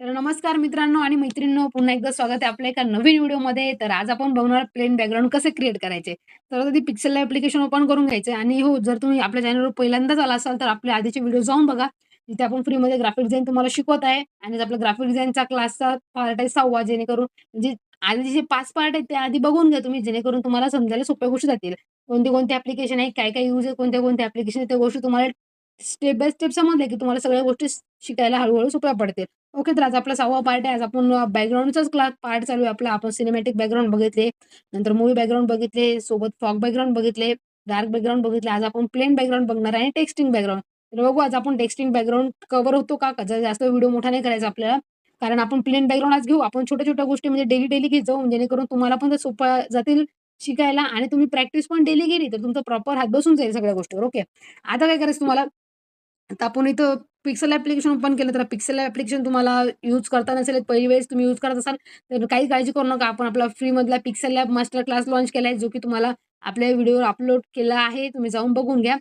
तर नमस्कार मित्रांनो आणि मैत्रिणींनो पुन्हा एकदा स्वागत आहे आपल्या एका नवीन व्हिडिओमध्ये. तर आज आपण बघणार प्लेन बॅकग्राऊंड कसे क्रिएट करायचे. तर आधी ती पिक्सेल ऍप्लिकेशन ओपन करून घ्यायचे आणि हो जर तुम्ही आपल्या चॅनलवर पहिल्यांदाच आला असाल तर आपल्या आधीचे व्हिडिओ जाऊन बघा. तिथे आपण फ्रीमध्ये ग्राफिक डिझाईन तुम्हाला शिकवत आहे आणि आपला ग्राफिक डिझाईनचा क्लासचा पार्ट आहे सहावा जेणेकरून म्हणजे आधी जे पाच पार्ट आहेत ते आधी बघून घ्या तुम्ही जेणेकरून तुम्हाला समजायला सोप्या गोष्टी जातील. कोणते कोणते ऍप्लिकेशन आहे काय काय यूज आहे कोणत्या कोणत्या ऍप्लिकेशन त्या गोष्टी तुम्हाला स्टेप बाय स्टेप समजले की तुम्हाला सगळ्या गोष्टी शिकायला हळूहळू सोप्या पडतील. ओके तर आज आपला सहावा पार्ट आहे. आज आपण बॅकग्राऊंडचाच क्लास पार्ट चालू आहे आपला. आपण सिनेमॅटिक बॅकग्राऊंड बघितले नंतर मूवी बॅकग्राऊंड बघितले सोबत फॉग बॅकग्राऊंड बघितले डार्क बॅकग्राऊंड बघितले. आज आपण प्लेन बॅकग्राऊंड बघणार आहे आणि टेक्स्टिंग बॅकग्राऊंड तर बघू आज आपण टेक्स्टिंग बॅकग्राऊंड कव्हर होतो का? जर जास्त व्हिडिओ मोठा नाही करायचा आपल्याला. कारण आपण प्लेन बॅकग्राऊंड आज घेऊ. आपण छोट्या छोट्या गोष्टी म्हणजे डेली डेली घेत जाऊ. जेणेकरून तुम्हाला पण ते सोपं जातील शिकायला आणि तुम्ही प्रॅक्टिस पण डेली केली तर तुमचा प्रॉपर हात बसून जाईल सगळ्या गोष्टीवर. ओके आता काय करायचं तुम्हाला? आता आपण इथं पिक्सेल ॲप्लिकेशन ओपन केलं तर पिक्सेल ॲप्लिकेशन तुम्हाला यूज करता नसेल पहिली वेळेस तुम्ही यूज करत असाल तर काही काळजी करू नका. आपण आपला फ्रीमधला Pixel Lab master class launch केला आहे जो की तुम्हाला आपल्या व्हिडिओवर अपलोड केला आहे. तुम्ही जाऊन बघून घ्या.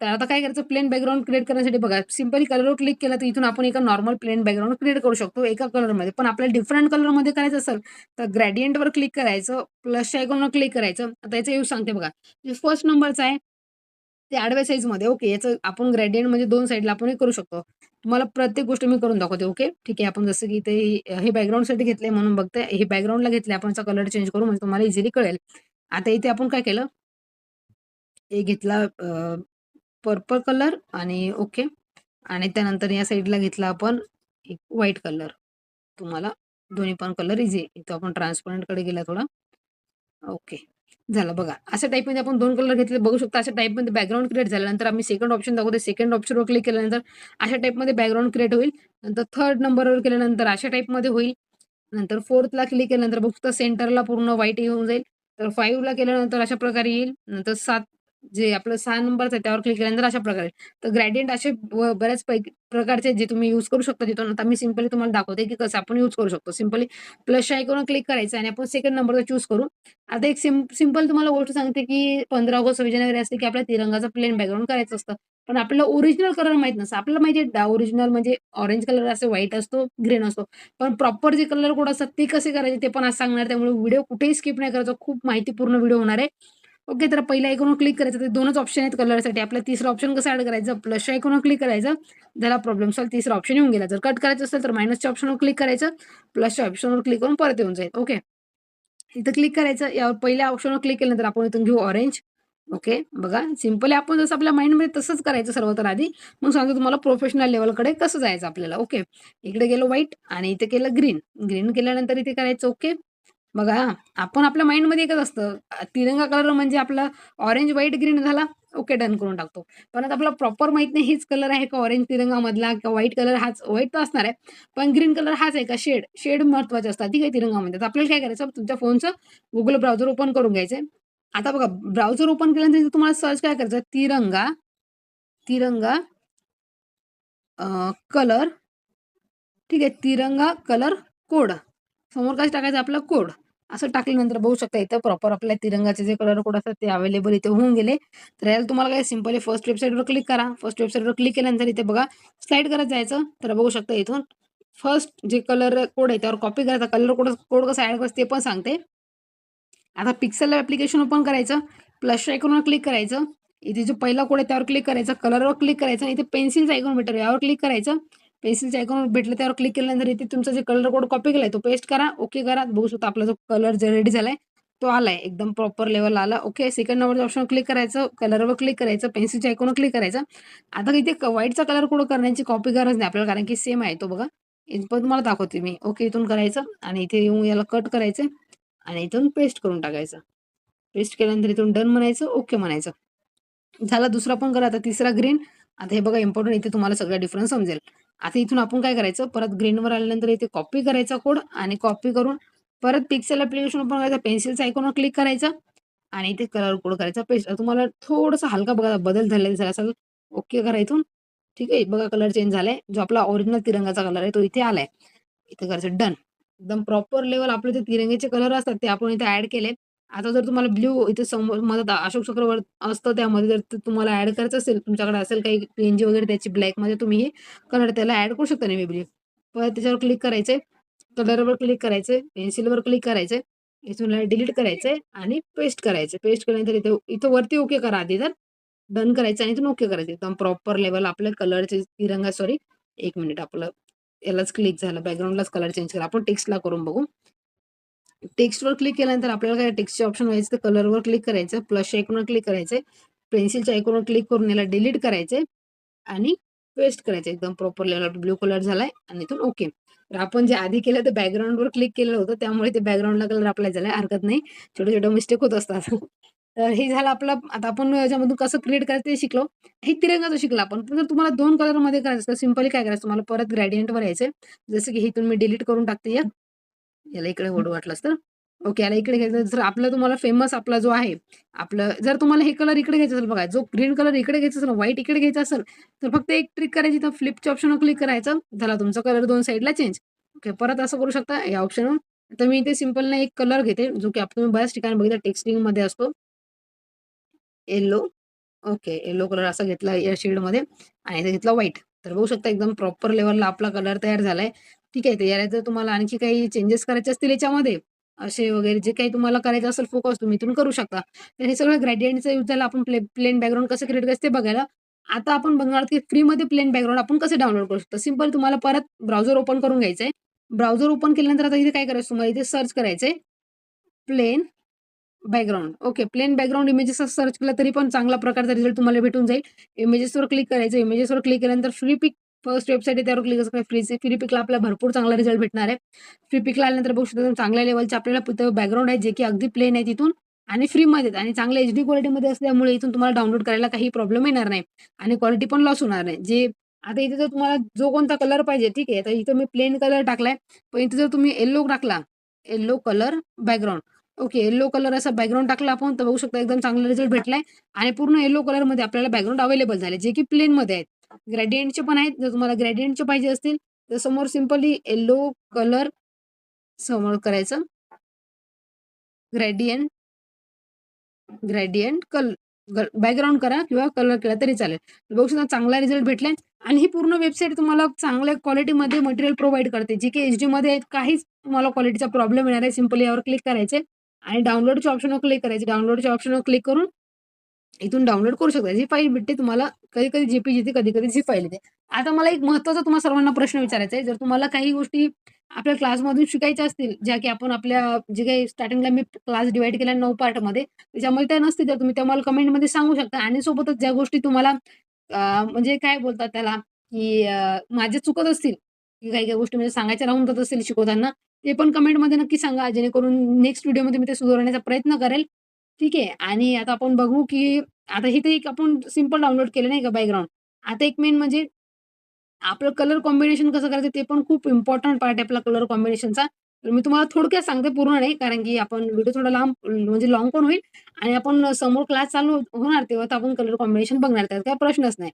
तर आता काय करायचं? प्लेन बॅकग्राऊंड क्रिएट करण्यासाठी बघा. सिम्पली कलरवर क्लिक केलं तर इथून आपण एका नॉर्मल प्लेन बॅकग्राऊंड क्रिएट करू शकतो एका कलरमध्ये पण आपल्याला डिफरंट कलरमध्ये करायचं असेल तर ग्रॅडियंटवर क्लिक करायचं प्लसच्या आयकॉनवर क्लिक करायचं. आता याचं यूज सांगते बघा. फर्स्ट नंबरचा आहे ते आडव्या साईजमध्ये ओके याचं आपण ग्रेडियंट म्हणजे दोन साईडला आपण हे करू शकतो. तुम्हाला प्रत्येक गोष्ट मी करून दाखवते ओके ठीक आहे आपण जसं की इथे हे बॅकग्राऊंडसाठी घेतले म्हणून बघते हे बॅकग्राऊंडला घेतले आपण कलर चेंज करू म्हणजे तुम्हाला इझिली कळेल. आता इथे आपण काय केलं? हे घेतला पर्पल कलर आणि ओके आणि त्यानंतर या साईडला घेतला आपण एक व्हाईट कलर तुम्हाला दोन्ही पण कलर इझी इथं आपण ट्रान्सपरंटकडे गेला थोडा. ओके झालं. बघा अशा टाईपमध्ये आपण दोन कलर घेतले बघू शकता अशा टाईपमध्ये बॅकग्राऊंड क्रिएट झाल्यानंतर आम्ही सेकंड ऑप्शन दाखवते सेकंड ऑप्शनवर क्लिक केल्यानंतर अशा टाईपमध्ये बॅकग्राऊंड क्रिएट होईल. नंतर थर्ड नंबरवर केल्यानंतर अशा टाईपमध्ये होईल. नंतर फोर्थला क्लिक केल्यानंतर बघू सेंटरला पूर्ण व्हाईट येऊन जाईल. तर फाईव्हला केल्यानंतर अशा प्रकारे येईल. नंतर सात जे आपलं सहा नंबरचं आहे त्यावर क्लिक केल्यानंतर अशा प्रकारे. तर ग्रॅडियंट असे बऱ्याच प्रकारचे जे तुम्ही यूज करू शकता तिथून. आता मी सिम्पली तुम्हाला दाखवते की कसं आपण यूज करू शकतो. सिम्पली प्लस करून क्लिक करायचं आणि आपण सेकंड नंबरचा चूज करू आता एक सिम सिंपल तुम्हाला गोष्ट सांगते की पंधरा ऑगस्ट सव्वीस असते की आपल्या तिरंगाचा प्लेन बॅकग्राऊंड करायचं असतं. पण आपल्याला ओरिजिनल कलर माहीत नसतं. आपल्याला माहिती आहे ओरिजिनल म्हणजे ऑरेंज कलर असं व्हाईट असतो ग्रीन असतो पण प्रॉपर जे कलर कोड असतात ते कसे करायचे ते पण आज सांगणार त्यामुळे व्हिडिओ कुठेही स्किप नाही करायचं. खूप माहितीपूर्ण व्हिडिओ होणार आहे. ओके तर पहिल्या आयकॉनवर क्लिक करायचं ते दोनच ऑप्शन आहेत कलरसाठी आपल्या तिसरा ऑप्शन कसं ऍड करायचं? प्लसच्या आयकॉनवर क्लिक करायचं. झाला प्रॉब्लेम सॉल्व तिसरा ऑप्शन येऊन गेला. जर कट करायचं असेल तर मायनसच्या ऑप्शनवर क्लिक करायचं. प्लसच्या ऑप्शनवर क्लिक करून परत येऊन जाईल. ओके? इथं क्लिक करायचं. यावर पहिल्या ऑप्शनवर क्लिक केल्यानंतर आपण इथून घेऊ ऑरेंज ओके? बघा. सिम्पली आपण जसं आपल्या माइंडमध्ये तसंच करायचं सर्व तर आधी. मग सांगतो तुम्हाला प्रोफेशनल लेवलकडे कसं जायचं आपल्याला. ओके? इकडे गेलो व्हाईट आणि इथे केलं ग्रीन ग्रीन केल्यानंतर इथे करायचं ओके बघा आपण आपल्या माइंडमध्ये एकच असतं. तिरंगा कलर म्हणजे आपला ऑरेंज व्हाईट ग्रीन झाला ओके डन करून टाकतो. पण आता आपला प्रॉपर माहीत नाही हेच कलर आहे का ऑरेंज तिरंगामधला किंवा व्हाईट कलर हाच व्हाईट तर असणार आहे. पण ग्रीन कलर हाच आहे का शेड? शेड महत्त्वाचे असतात. ठीक आहे तिरंगामध्ये. तर आपल्याला काय करायचं? तुमच्या फोनचं गुगल ब्राउझर ओपन करून घ्यायचं आता बघा ब्राउझर ओपन केल्यानंतर तुम्हाला सर्च काय करायचं? तिरंगा तिरंगा कलर ठीक आहे तिरंगा कलर कोड समोर काय टाकायचं? आपला कोड असं टाकल्यानंतर बघू शकता इथं प्रॉपर आपल्या तिरंगाचे जे कलर कोड असतात ते अवेलेबल इथे होऊन गेले. तर याला तुम्हाला काय सिम्पली फर्स्ट वेबसाईटवर क्लिक करा. फर्स्ट वेबसाईटवर क्लिक केल्यानंतर इथे बघा स्लाईड करत जायचं. तर बघू शकता इथून फर्स्ट जे कलर कोड आहे त्यावर कॉपी करायचा. कलर कोड कोड कसं ऍड करायचं ते पण सांगते. आता पिक्सल ऍप्लिकेशन ओपन करायचं. प्लस आयकॉनवर क्लिक करायचं. इथे जो पहिला कोड आहे त्यावर क्लिक करायचं. कलरवर क्लिक करायचं. इथे पेन्सिलचा आयकॉन भेटेल. यावर क्लिक करायचं. पेन्सिलच्या आयकॉनवर भेटलं त्यावर क्लिक केल्यानंतर इथे तुमचा जे कलर कोड कॉपी केलाय तो पेस्ट करा ओके करा. बघू शकता आपला जो कलर जे रेडी झालाय तो आलाय. एकदम प्रॉपर लेवल आला. ओके सेकंड नंबरच्या ऑप्शन क्लिक करायचं. कलरवर क्लिक करायचं. पेन्सिलच्या आयकॉनवर क्लिक करायचं. आता इथे व्हाईटचा कलर कोड करण्याची कॉपी गरज नाही आपल्याला कारण की सेम आहे तो बघा. पण तुम्हाला दाखवते मी. ओके इथून करायचं आणि इथे येऊन याला कट करायचं आणि इथून पेस्ट करून टाकायचं. पेस्ट केल्यानंतर इथून डन म्हणायचं ओके म्हणायचं. झाला दुसरा पण करा. आता तिसरा ग्रीन आता हे बघा इम्पॉर्टंट इथे तुम्हाला सगळा डिफरन्स समजेल. आता इथून आपण काय करायचं? परत ग्रीनवर आल्यानंतर इथे कॉपी करायचा कोड आणि कॉपी करून परत पिक्सेल अप्लिकेशन ओपन करायचं पेन्सिलचा आयकॉनवर क्लिक करायचं आणि इथे कलर कोड करायचा. पेस्ट तुम्हाला थोडासा हलका बघा बदल झालेला झाला असेल ओके करा इथून. ठीक आहे? बघा कलर चेंज झालाय. जो आपला ओरिजिनल तिरंगाचा कलर आहे तो इथे आलाय. इथे करायचं डन एकदम प्रॉपर लेवल आपले जे तिरंगेचे कलर असतात ते आपण इथे ऍड केले. आता जर तुम्हाला ब्ल्यू इथे समोर मदत अशोक चक्रवर असतं त्यामध्ये जर तुम्हाला ऍड करायचं असेल तुमच्याकडे असेल काही पीएनजी वगैरे त्याची ब्लॅकमध्ये तुम्ही हे कलर त्याला ऍड करू शकता नेव्ही ब्ल्यू परत त्याच्यावर क्लिक करायचे कलरवर क्लिक करायचंय, पेन्सिलवर क्लिक करायचंय. इथून डिलीट करायचंय आणि पेस्ट करायचे पेस्ट केल्यानंतर इथे इथं वरती ओके करा आधी तर. डन करायचं आणि इथून ओके करायचं. एकदम प्रॉपर लेवल आपल्या कलरचे तिरंगा सॉरी एक मिनिट आपलं यालाच क्लिक झालं. बॅकग्राऊंडलाच कलर चेंज करा आपण टेक्स्टला करून बघू. टेक्स्टवर क्लिक केल्यानंतर आपल्याला काय टेक्स्टचे ऑप्शन व्हायचं तर कलरवर क्लिक करायचं. प्लसच्या आयकॉनवर क्लिक करायचंय. पेन्सिलच्या आयकॉनवर क्लिक करून याला डिलीट करायचंय आणि पेस्ट करायचं. एकदम प्रॉपर लेवल ब्लू कलर झालाय आणि इथून ओके. तर आपण जे आधी केलं ते बॅकग्राऊंडवर क्लिक केलं होतं. त्यामुळे ते बॅकग्राऊंडला कलर अप्लाय झालाय. हरकत नाही. छोटे-छोटे मिस्टेक होत असतात. तर हे झालं आपलं आता आपण याच्यामधून कसं क्रिएट करायचं ते शिकलो. हे तिरंगाचं शिकलं आपण. पण जर तुम्हाला दोन कलरमध्ये करायचं तर सिम्पली काय करायचं तुम्हाला परत ग्रॅडियंटवर यायचं जसं की इथून मी डिलीट करून टाकते या. याला इकडे ओढू वाटलंच तर. ओके. याला इकडे घ्यायचं जर आपला तुम्हाला फेमस आपला जो आहे, आपलं जर तुम्हाला हे कलर इकडे घ्यायचं असेल बघा, जो ग्रीन कलर इकडे घ्यायचा असेल, व्हाईट इकडे घ्यायचा असेल, तर फक्त एक ट्रिक करायची तर फ्लिपच्या ऑप्शनवर क्लिक करायचं. झाला तुमचा कलर 2 साइडला चेंज. ओके. परत असं करू शकता या ऑप्शनवर. तर मी इथे सिंपल एक कलर घेते, जो की तुम्ही बऱ्याच ठिकाणी बघितला टेक्स्टिंगमध्ये असतो. येलो. ओके. येलो कलर असा घेतला या शेडमध्ये आणि इथे घेतला व्हाईट. तर बघू शकता एकदम प्रॉपर लेव्हलला आपला कलर तयार झालाय. ठीक आहे. तर याला जर तुम्हाला आणखी काही चेंजेस करायचे असतील याच्यामध्ये, असे वगैरे जे काही तुम्हाला करायचं असेल फोकस तुम्ही इथून करू शकता. तर हे सगळं ग्रेडियंटचा यूज झाला आपण प्ले प्लेन बॅकग्राऊंड कसं क्रिएट करायचं ते बघायला. आता आपण बघणार की फ्रीमध्ये प्लेन बॅकग्राऊंड आपण कसं डाउनलोड करू शकतो. सिंपल तुम्हाला परत ब्राउझर ओपन करून घ्यायचंय. ब्राउझर ओपन केल्यानंतर आता इथे काय करायचं तुम्हाला इथे सर्च करायचंय. Plain background. Okay. Plain background images search केलं तरी पण चांगल्या प्रकारचा रिझल्ट तुम्हाला भेटून जाईल. इमेजेसवर क्लिक करायचं. इमेजेसवर क्लिक केल्यानंतर फ्री पिक फर्स्ट वेबसाईट आहे त्यावर क्लिक करायचं. फ्री फ्री पिकला आपल्याला भरपूर चांगला रिझल्ट भेटणार आहे. फ्री पिकला आल्यानंतर बघू शकता चांगल्या लेवलचे आपल्याला बॅकग्राऊंड आहे जे की अगदी प्लेन आहे तिथून आणि फ्रीमध्ये आणि चांगल्या एच डी क्वालिटीमध्ये असल्यामुळे इथून तुम्हाला डाउनलोड करायला काही प्रॉब्लेम येणार नाही आणि क्वालिटी पण लॉस होणार नाही. जे आता इथे जर तुम्हाला जो कोणता कलर पाहिजे ठीक आहे. तर इथं मी प्लेन कलर टाकलाय. पण इथे जर तुम्ही येल्लो टाकला, yellow colour background. Okay. Yellow colour असा बॅकग्राऊंड टाकला आपण तर बघू शकता एकदम चांगला रिझल्ट भेटलाय आणि पूर्ण येल्लो कलरमध्ये आपल्याला बॅकग्राऊंड अवेलेबल झाले जे की प्लेनमध्ये आहेत. ग्रेडियंटचे पण आहेत. जर तुम्हाला ग्रेडियंटचे पाहिजे असतील तर समोर सिम्पली येलो कलर समोर करायचं. ग्रेडियंट ग्रेडियंट कल बॅकग्राऊंड करा किंवा कलर केला तरी चालेल. बघू शकता चांगला रिझल्ट भेटलाय आणि ही पूर्ण वेबसाईट तुम्हाला चांगल्या क्वालिटीमध्ये मटेरियल प्रोव्हाइड करते. जी की एचडीमध्ये आहेत. काहीच तुम्हाला क्वालिटीचा प्रॉब्लेम येणार आहे. सिम्पली यावर क्लिक करायचे आणि डाउनलोडच्या ऑप्शनवर क्लिक करायचे डाउनलोडच्या ऑप्शनवर क्लिक करून इथून डाउनलोड करू शकता. जी फाईल भेटते तुम्हाला कधी-कधी जीपी येते, कधी-कधी जी फाईल येते. आता मला एक महत्त्वाचा तुम्हाला सर्वांना प्रश्न विचारायचा आहे. जर तुम्हाला काही गोष्टी आपल्या क्लासमधून शिकायच्या असतील, ज्या की आपण आपल्या जे काही स्टार्टिंगला मी क्लास डिव्हाईड केला नऊ पार्टमध्ये, त्याच्यामध्ये त्या नसतील तर तुम्ही त्या मला कमेंटमध्ये सांगू शकता आणि सोबतच ज्या गोष्टी तुम्हाला म्हणजे काय बोलतात त्याला, की माझे माझ्या चुकत असतील, की काही-काही गोष्टी म्हणजे सांगायच्या राहून जात असतील शिकवताना, ते पण कमेंटमध्ये नक्की सांगा. जेणेकरून नेक्स्ट व्हिडिओमध्ये मी ते सुधारण्याचा प्रयत्न करेल. ठीक आहे. आणि आता आपण बघू की आता हे तर एक आपण सिंपल डाउनलोड केलं नाही का बॅकग्राऊंड. आता एक मेन म्हणजे आपलं कलर कॉम्बिनेशन कसं करायचं ते पण खूप इम्पॉर्टंट पार्ट आहे आपला कलर कॉम्बिनेशनचा. तर मी तुम्हाला थोडक्यात सांगते, पूर्ण नाही. कारण की आपण व्हिडिओ थोडा लांब म्हणजे लॉंग पण होईल आणि आपण समोर क्लास चालू होणार तेव्हा तर आपण कलर कॉम्बिनेशन बघणार. त्यात काही प्रश्नच नाही.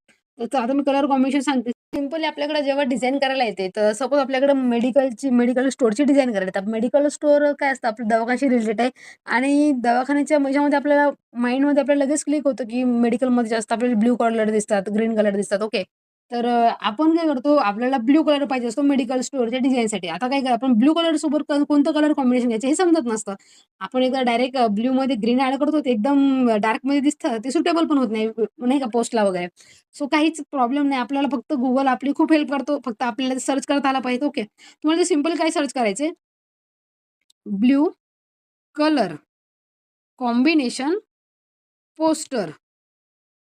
तर आता मी कलर कॉम्बिनेशन सांगते. सिम्पली आपल्याकडे जेव्हा डिझाईन करायला येते, तर सपोज आपल्याकडे मेडिकलची मेडिकल स्टोअरची डिझाईन करायला येतात मेडिकल स्टोअर काय असतं आपलं दवाखान्याशी रिलेटेड आहे आणि दवाखान्याच्या ह्याच्यामध्ये आपल्याला माइंडमध्ये आपल्याला लगेच क्लिक होतं, की मेडिकलमध्ये जास्त आपल्याला ब्ल्यू कलर दिसतात, ग्रीन कलर दिसतात. ओके. तर अ, आपण काय करतो आपल्याला ब्लू कलर पाहिजे असतो मेडिकल स्टोअरच्या डिझाइनसाठी. आता काय करतो आपण ब्लू कलर सोबत कोणतं कलर कॉम्बिनेशन घ्यायचं हे समजत नसतं. आपण एकदा डायरेक्ट अ, ब्लूमध्ये ग्रीन ॲड करतो ते एकदम डार्कमध्ये दिसतं. ते सुटेबल पण होत नाही, नाही का पोस्टला वगैरे. सो काहीच प्रॉब्लेम नाही. आपल्याला फक्त Google आपली खूप हेल्प करतो. फक्त आपल्याला सर्च करता आला पाहिजे. ओके. तुम्हाला ते सिंपल काय सर्च करायचे blue colour combination poster.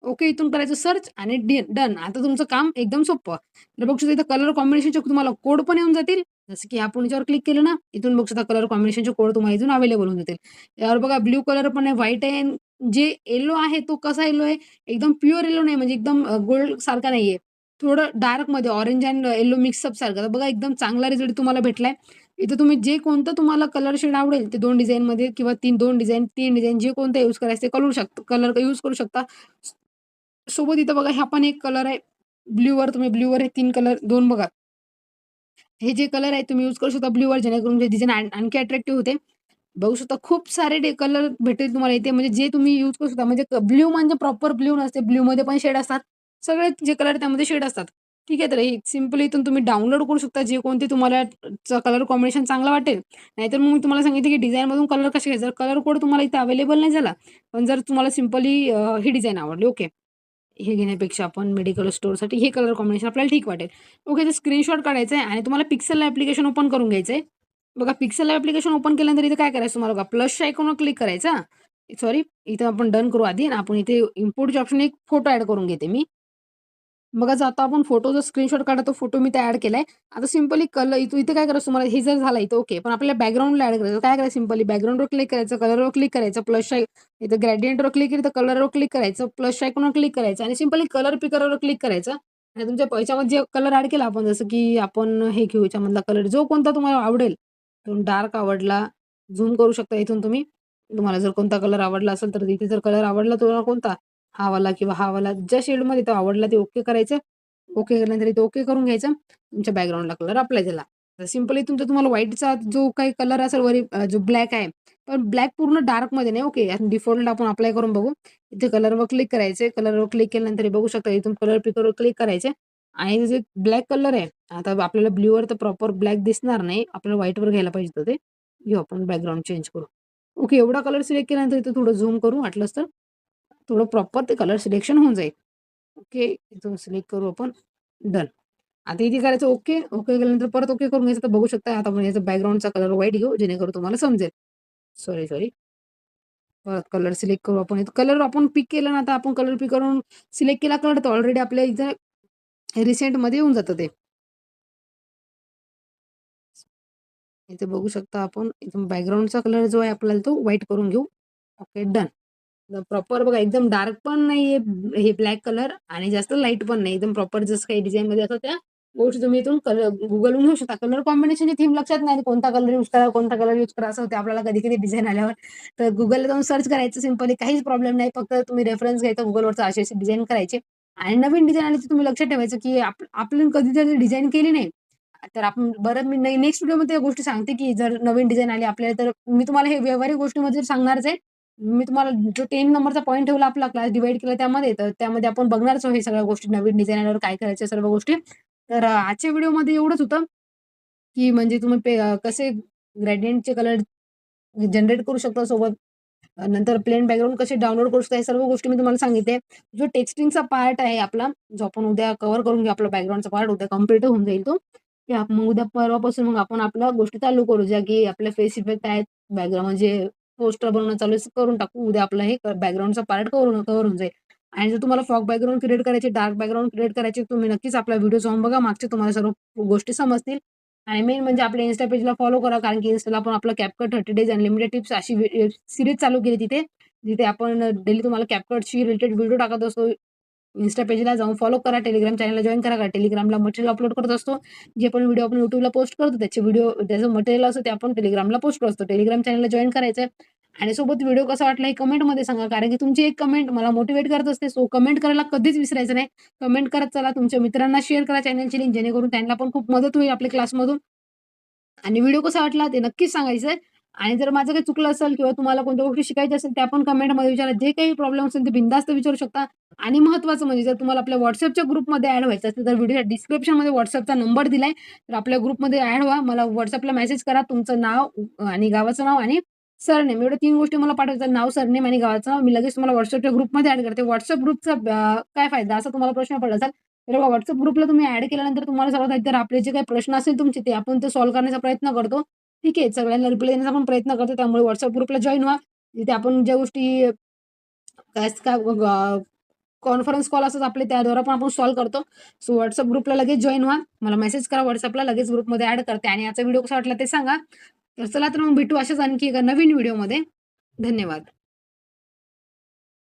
Okay. इथून करायचं सर्च आणि डन. आता तुमचं काम एकदम सोपं. तर बघू शकता इथं कलर कॉम्बिनेशनचे तुम्हाला कोड पण येऊन जातील. जसं की आपण याच्यावर क्लिक केलं ना, इथून बघू शकता कलर कॉम्बिनेशनचे कोड तुम्हाला इथून अवेलेबल होऊन जातील. यावर बघा ब्ल्यू कलर पण आहे, व्हाईट आहे. जे येलो आहे तो कसा येलो आहे, एकदम प्युअर येलो नाही म्हणजे एकदम गोल्ड सारखा नाहीये. थोडं डार्कमध्ये orange and yellow mix up सारखं. तर बघा एकदम चांगला रिझल्ट तुम्हाला भेटलाय. इथं तुम्ही जे कोणतं तुम्हाला कलर शेड आवडेल ते दोन डिझाईनमध्ये किंवा तीन दोन डिझाईन तीन डिझाईन जे कोणतं यूज करायचं ते करू शकता कलर यूज करू शकता. सोबत इथं बघा हा पण एक कलर आहे. ब्ल्यूवर तुम्ही ब्ल्यूवर हे तीन कलर दोन बघा. हे जे कलर आहे तुम्ही यूज करू शकता ब्ल्यूवर जेणेकरून डिझाईन आणखी अट्रॅक्टिव्ह होते. बघू शकता खूप सारे डे कलर भेटेल तुम्हाला इथे म्हणजे जे तुम्ही यूज करू शकता. म्हणजे ब्ल्यू म्हणजे प्रॉपर ब्ल्यू नसते. ब्ल्यूमध्ये पण शेड असतात. सगळे जे कलर त्यामध्ये शेड असतात. ठीक आहे तर हे सिम्पली इथून तुम्ही डाउनलोड करू शकता जे कोणते तुम्हाला कलर कॉम्बिनेशन चांगला वाटेल नाहीतर मग मी तुम्हाला सांगितलं की डिझाईनमधून कलर कसे घ्यायचे जर कलर कोड तुम्हाला इथे अवेलेबल नाही झाला पण जर तुम्हाला सिम्पली ही डिझाईन आवडली ओके हे घेण्यापेक्षा आपण मेडिकल स्टोअरसाठी हे कलर कॉम्बिनेशन आपल्याला ठीक वाटेल. ओके तर स्क्रीनशॉट काढायचं आहे आणि तुम्हाला पिक्सल ॲप्लिकेशन ओपन करून घ्यायचं आहे बघा पिक्सल ॲप्लिकेशन ओपन केल्यानंतर इथे काय करायचं तुम्हाला बघा प्लस आयकॉनवर क्लिक करायचा सॉरी इथं आपण डन करू आधी आणि आपण इथे इम्पोर्टचे ऑप्शन एक फोटो ॲड करून घेते मी. बघा जर आता आपण फोटो जर स्क्रीनशॉट काढा तो फोटो मी ते ॲड केलाय. आता सिम्पली कलर इथं इथे काय करायचं तुम्हाला? हे जर झालं इथं ओके पण आपल्याला बॅकग्राऊंडला ॲड करायचं. काय करायचं सिम्पली बॅकग्राऊंडवर क्लिक करायचं कलरवर क्लिक करायचं प्लस इथं ग्रॅडियंटवर क्लिक केलं तर कलरवर क्लिक करायचं प्लस आयकॉनवर क्लिक करायचं आणि सिम्पली कलर पिकरवर क्लिक करायचं. आणि तुमच्या पैशामध्ये जे कलर ॲड केला आपण जसं की आपण हे घेऊ याच्यामधला कलर जो कोणता तुम्हाला आवडेल. तो डार्क आवडला झूम करू शकता इथून तुम्ही. तुम्हाला जर कोणता कलर आवडला असेल तर इथे जर कलर आवडला तुम्हाला कोणता? हा वाला किंवा हा वाला ज्या शेडमध्ये तो आवडला ते ओके करायचं. ओके केल्यानंतर इथे ओके करून घ्यायचं. तुमच्या बॅकग्राऊंडला कलर अप्लाय झाला. तर सिम्पली तुमचा तुम्हाला व्हाईटचा जो काही कलर असेल वरी जो ब्लॅक आहे पण ब्लॅक पूर्ण डार्कमध्ये नाही ओके डिफॉल्ट आपण अप्लाय करून बघू. इथे कलरवर क्लिक करायचे. कलरवर क्लिक केल्यानंतर बघू शकता इथून कलर पिकरवर क्लिक करायचे. आणि जे ब्लॅक कलर आहे आता आपल्याला ब्ल्यूवर तर प्रॉपर ब्लॅक दिसणार नाही. आपल्याला व्हाईटवर घ्यायला पाहिजे होतं ते. घेऊ आपण बॅकग्राऊंड चेंज करू ओके एवढा कलर सिलेक्ट केल्यानंतर इथं थोडं झूम करू वाटलंच तर. थोडं प्रॉपर ते कलर सिलेक्शन होऊन जाईल. ओके इथून सिलेक्ट करू आपण. डन आता इथे करायचं ओके ओके केल्यानंतर परत ओके करून घ्यायचं तर बघू शकता आता आपण याचा बॅकग्राऊंडचा कलर व्हाईट घेऊ जेणेकरून तुम्हाला समजेल. सॉरी सॉरी परत कलर सिलेक्ट करू आपण. कलर आपण पिक केला ना आता आपण कलर पिक करून सिलेक्ट केला कलर तर ऑलरेडी आपल्या इथं रिसेंटमध्ये येऊन जातं ते. इथे बघू शकता आपण इथून बॅकग्राऊंडचा कलर जो आहे आपल्याला तो व्हाईट करून घेऊ. ओके डन प्रॉपर बघा एकदम डार्क पण नाहीये हे ब्लॅक कलर आणि जास्त लाइट पण नाही. एकदम प्रॉपर जसं काही डिझाईन मध्ये असं त्या गोष्टी तुम्ही इथून कलर गुगलवरून घेऊ शकता. कलर कॉम्बिनेशनची थीम लक्षात नाही. कोणता कलर यूज करा कोणता कलर यूज करा असं होते. आपल्याला कधी कधी डिझाईन आल्यावर. तर गुगलला जाऊन सर्च करायचं. सिम्पली काहीच प्रॉब्लेम नाही. फक्त तुम्ही रेफरन्स घ्यायचा गुगलवरचा असे असे डिझाईन करायचे. आणि नवीन डिझाईन आली तर तुम्ही लक्षात ठेवायचं की आपण कधी जर डिझाईन केली नाही तर आपण बरं मी नेक्स्ट व्हिडिओमध्ये गोष्टी सांगते की जर नवीन डिझाईन आली आपल्याला तर मी तुम्हाला हे व्यवहारिक गोष्टीमध्ये सांगणारच आहे. मी तुम्हाला जो टेन नंबरचा पॉईंट ठेवला आपला क्लास डिवाइड केला त्यामध्ये तर त्यामध्ये आपण बघणारच हे सगळ्या गोष्टी नवीन डिझाईन आल्यावर काय करायच्या सर्व गोष्टी. तर आजच्या व्हिडिओमध्ये एवढंच होतं की म्हणजे तुम्ही पे कसे ग्रॅडियंटचे कलर जनरेट करू शकता सोबत. नंतर प्लेन बॅकग्राऊंड कसे डाउनलोड करू शकता हे सर्व गोष्टी मी तुम्हाला सांगितले. जो टेक्स्टिंगचा पार्ट आहे आपला जो आपण उद्या कव्हर करून घेऊ आपला बॅकग्राऊंडचा पार्ट उद्या कंप्लीट होऊन जाईल तो. की मग उद्या परवापासून मग आपण आपल्या गोष्टी चालू करू ज्या की आपल्या फेस इफेक्ट आहेत बॅकग्राऊंड म्हणजे पोस्टर बनवणं चालू आहे, करून टाकू. उद्या आपलं हे बॅकग्राऊंडचा पार्ट करून कव्हर होऊन जाईल. आणि जर तुम्हाला फॉग बॅकग्राऊंड क्रिएट करायचे डार्क बॅकग्राऊंड क्रिएट करायचे तुम्ही नक्कीच आपला व्हिडिओ जाऊन बघा. मागचे तुम्हाला सर्व गोष्टी समजतील. आणि मेन म्हणजे आपल्या इन्स्टा पेजला फॉलो करा. कारण की इन्स्टाला आपण आपलं CapCut thirty days unlimited tips अशी सिरीज चालू केली तिथे. जिथे आपण डेली तुम्हाला कॅपकटशी रिलेटेड व्हिडिओ टाकत असतो. इन्स्टा पेजला जाऊन फॉलो करा टेलिग्राम चॅनलला जॉईन करा का टेलिग्रामला मटेरियल अपलोड करत असतो. जे पण व्हिडिओ आपण युट्यूबला पोस्ट करतो त्याचे व्हिडिओ त्याचं मटेरियल असतो ते आपण टेलिग्रामला पोस्ट करतो. टेलिग्राम चॅनलला जॉईन करायचं आणि सोबत व्हिडिओ कसा वाटला हे कमेंटमध्ये सांगा कारण की तुमची एक कमेंट मला मोटिवेट करत असते. सो कमेंट करायला कधीच विसरायचं नाही. कमेंट करत चला तुमच्या मित्रांना शेअर करा चॅनलची लिंक जेणेकरून त्यांना पण खूप मदत होईल आपल्या क्लासमधून आणि व्हिडिओ कसा वाटला ते नक्कीच सांगायचं आहे आणि जर माझं काही चुकलं असेल किंवा तुम्हाला कोणत्या गोष्टी शिकायच्या असेल त्या पण कमेंटमध्ये विचारा. जे काही प्रॉब्लेम असेल ते बिंदास्त विचारू शकता. आणि महत्त्वाचं म्हणजे जर तुम्हाला आपल्या व्हॉट्सअपच्या ग्रुपमध्ये ॲड व्हायचं असेल तर व्हिडिओच्या डिस्क्रिप्शनमध्ये व्हॉट्सअपचा नंबर दिलाय. तर आपल्या ग्रुपमध्ये ॲड व्हा. मला व्हॉट्सअपला मेसेज करा. तुमचं नाव आणि गावाचं नाव आणि सरनेम एवढ्या तीन गोष्टी मला पाठवायचं नाव सरनेम आणि गावाचं नाव. मी लगेच तुम्हाला व्हॉट्सअपच्या ग्रुपमध्ये ॲड करते. व्हॉट्सअप ग्रुपचा काय फायदा? असा तुम्हाला प्रश्न पडला असेल. तर बघा व्हॉट्सअप ग्रुपला तुम्ही ॲड केल्यानंतर तुम्हाला सर्वात तर आपले जे काही प्रश्न असेल तुमचे ते आपण ते सॉल्व्ह करण्याचा प्रयत्न करतो. ठीक आहे सगळ्यांना रिप्लाय देण्याचा पण प्रयत्न करतो त्यामुळे व्हॉट्सअप ग्रुपला जॉईन व्हा. तिथे आपण ज्या गोष्टी काय कॉन्फरन्स कॉल असतात आपले त्याद्वारा पण आपण सॉल्व्ह करतो. सो व्हॉट्सअप ग्रुपला लगेच जॉईन व्हा. मला मेसेज करा व्हॉट्सअपला लगेच ग्रुपमध्ये ॲड करते. आणि याचा व्हिडिओ कसा वाटला ते सांगा. तर चला तर मग भेटू अशाच आणखी एका नवीन व्हिडिओमध्ये धन्यवाद.